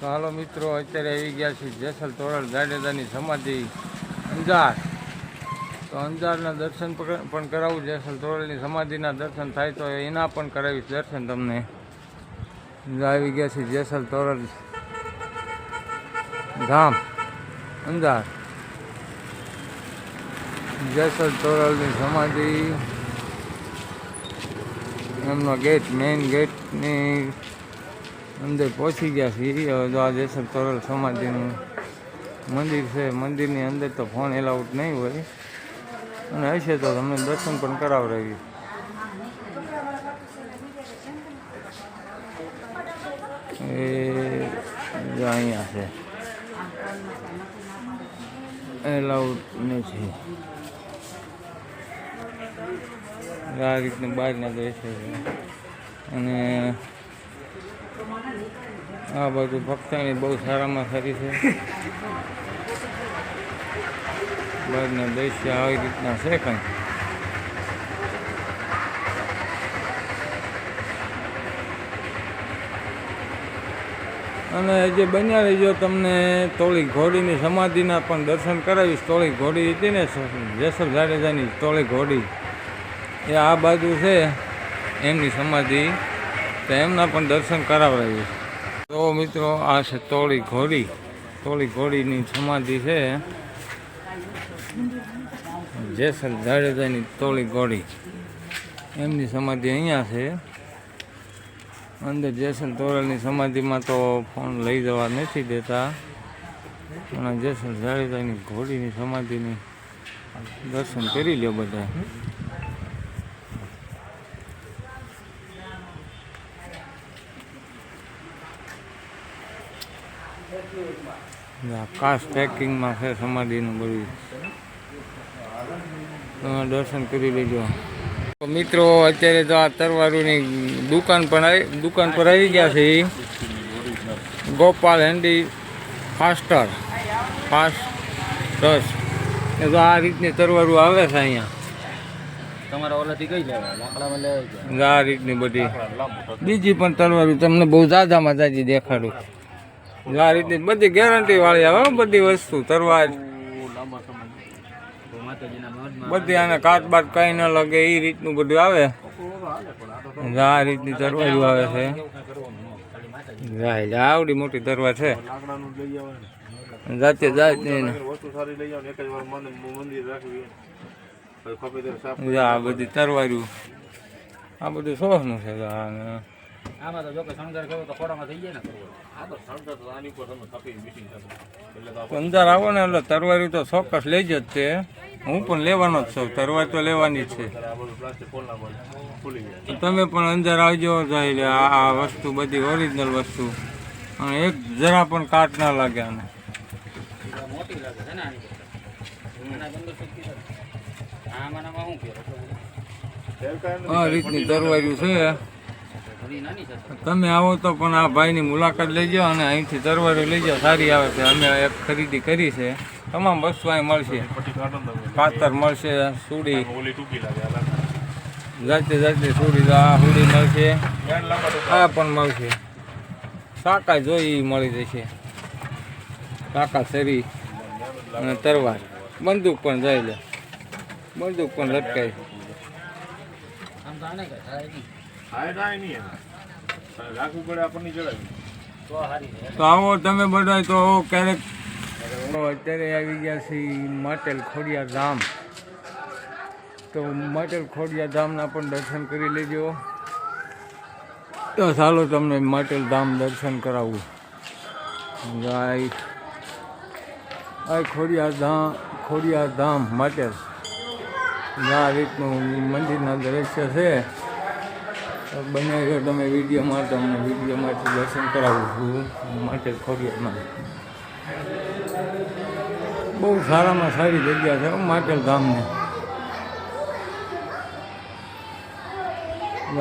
તો હાલો મિત્રો, અત્યારે આવી ગયા છે જેસલ તોરલ જાડેજાની સમાધિ અંજાર. તો અંજારના દર્શન પણ પણ કરાવું, જેસલ તોરલની સમાધિના દર્શન થાય તો એના પણ કરાવીશ દર્શન તમને. આવી ગયા છે જેસલ તોરલ ધામ, અંજાર. જેસલ તોરલની સમાધિ, એમનો ગેટ મેઇન ગેટની અંદર પહોંચી ગયા છીએ. તો આ તોરલ સમાધિનું મંદિર છે. મંદિરની અંદર તો ફોન એલાઉટ નહીં હોય. અને હશે તો તમને દર્શન પણ કરાવડાવી એ અહીંયા છે. એલાઉટ નથી આ રીતની બહારના દ્રશ્ય છે. અને આ બધું ભક્તાની બહુ સારામાં સારી છે. બહારના દ્રશ્ય આવી રીતના છે કંઈ અને જે બન્યા રહીજો તમને તોળી ઘોડીની સમાધિના પણ દર્શન કરાવીશ, તોળી ઘોડી હતી ને જેસર જાડેજાની તોળી ઘોડી. એ આ બાજુ છે, એમની સમાધિ. તો એમના પણ દર્શન કરાવડાવીશ તો મિત્રો, આ છે તોળી ઘોડી. તોળી ઘોડીની સમાધિ છે. જેસલ જાડેજાની તોળી ઘોડી. એમની સમાધિ અહીંયા છે. અંદર જેસલ તોરલની સમાધિમાં તો ફોન લઈ જવા નથી દેતા. પણ જેસલ જાડેજાની ઘોડીની સમાધિની દર્શન કરી લ્યો બધા આ પેકિંગમાં છે સમાધિનું બધું. તમે દર્શન કરી લેજો. મિત્રો અત્યારે તો આ તરવારુની દુકાન પણ આવી દુકાન પર આવી ગયા છે ગોપાલ હેન્ડી ફાસ્ટર. ફાસ્ટ દસ. એ તો આ રીતની તરવારું આવે છે અહીંયા. તમારા ઓલાથી કઈ લેવા આ રીતની બધી. બીજી પણ તરવારું તમને બહુ જાજામાં જાજી દેખાડું. આ રીતની બધી ગેરંટી વાળી આવે બધી વસ્તુ, તરવાર. લાંબા સમય તો માતાજીના મઢમાં બધી આને કાચ બાટ કઈ ન લાગે એ રીતનું બધું આવે. આ રીતની તરવારો આવે છે. આવડી મોટી તરવા છે. જાતે જાત આ બધી તરવાર્યું આ બધું શોખનું છે આમાં તો જો કે શણગાર કરો તો ખોડામાં થઈ જાય ને કરવો. આ તો શણગાર તો આની ઉપર તમે તપી મીટિંગ કરો અંદર આવો ને એટલે તરવારી તો ચોક્કસ લઈ જ છે. હું પણ લેવાનો જ છું. તરવાર તો લેવાની જ છે. તો તમે પણ અંદર આવજો જાય આ આ વસ્તુ બધી ઓરિજિનલ વસ્તુ. અને એક જરા પણ કાટ ના લાગે આને. આ મોટી લાગે છે ને આની રીતની તરવાર્યું છે. તો. તમે આવો તો પણ આ ભાઈની મુલાકાત લેજો અને અહીંથી તરવારી લઈ જાઓ સારી આવે છે. અમે એક ખરીદી કરી છે. તમામ વસ્તુ અહીં મળશે. પાતર મળશે સુડી. જાતે જાતે સુડી આ સુડી મળશે. આ પણ મળશે. કાકા જોઈ મળી જશે. કાકા સરી અને તરવાર. બંદૂક પણ જાય લે. બંદૂક પણ લટકાય તો નહીં. એને રાખવું પડે આપણને આવો તમે બધા તો ક્યારેક. અત્યારે આવી ગયા છે માટેલ ખોડિયા ધામ. તો માટેલ ખોડિયા ધામના પણ દર્શન કરી લેજો. તો ચાલો તમને માટેલ ધામ દર્શન કરાવું. ગાય. આ ખોડિયા ધામ ખોડિયા ધામ માટેલ. આ રીતનું મંદિરના દ્રશ્ય છે. બને જો તમે વિડીયોમાં તમને વિડીયોમાંથી દર્શન કરાવું છું. માટે ખોડિયામાં બહુ સારામાં સારી જગ્યા છે માટેલ ગામને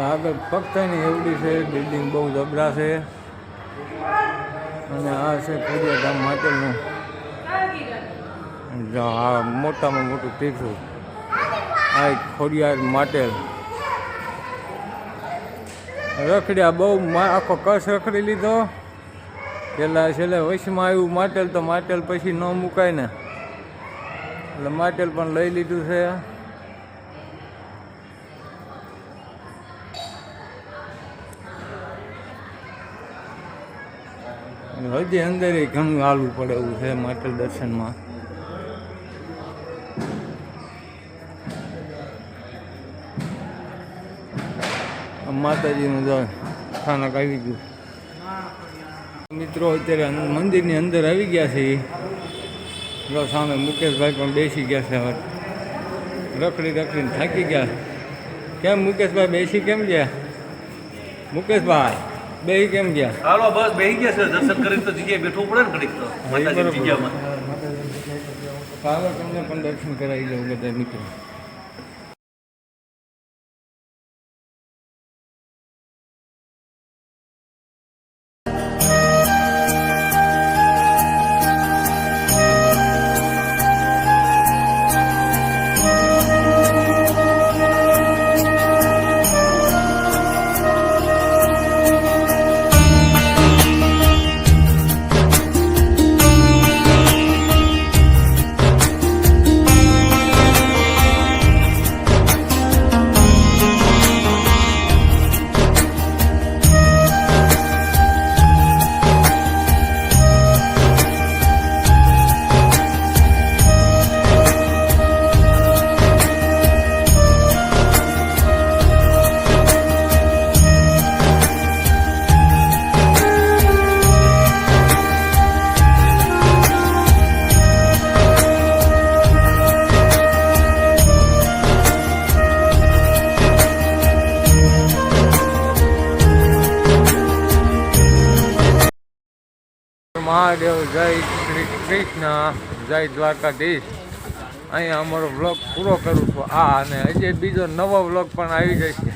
આગળ પગતાની એવડી છે, બિલ્ડિંગ બહુ જબરા છે. અને આ છે ખોડિયા ગામ માટેલનું મોટામાં મોટું તીર્થું. આ ખોડિયાર માટેલ. રખડ્યા બહુ આખો કસ રખડી લીધો. પેલા છેલ્લે વસમાં આવ્યું માટેલ, તો માટેલ પછી ન મુકાય ને. એટલે માટેલ પણ લઈ લીધું છે. હજી અંદર ઘણું હાલવું પડે એવું છે માટેલ દર્શનમાં. માતાજીનું સ્થાનક આવી ગયું. મિત્રો અત્યારે મંદિરની અંદર આવી ગયા છે. જો સામે મુકેશભાઈ પણ બેસી ગયા છે હવે. રખડી રખડીને થાકી ગયા. કેમ મુકેશભાઈ બેસી કેમ ગયા? મુકેશભાઈ બેસી કેમ ગયા? હાલો બસ બે ગયા છે. દર્શન કરી તો જગ્યાએ બેઠવું પડે ને ઘડીક તો. માતાજી જગ્યામાં. કાલે તમને પણ દર્શન કરાવી દઉં બધા મિત્રો. મહાદેવ, જય શ્રી કૃષ્ણ, જય દ્વારકાધીશ. અહીંયા અમારો વ્લોગ પૂરો કરું છું. આ અને હજી બીજો નવો વ્લોગ પણ આવી જશે.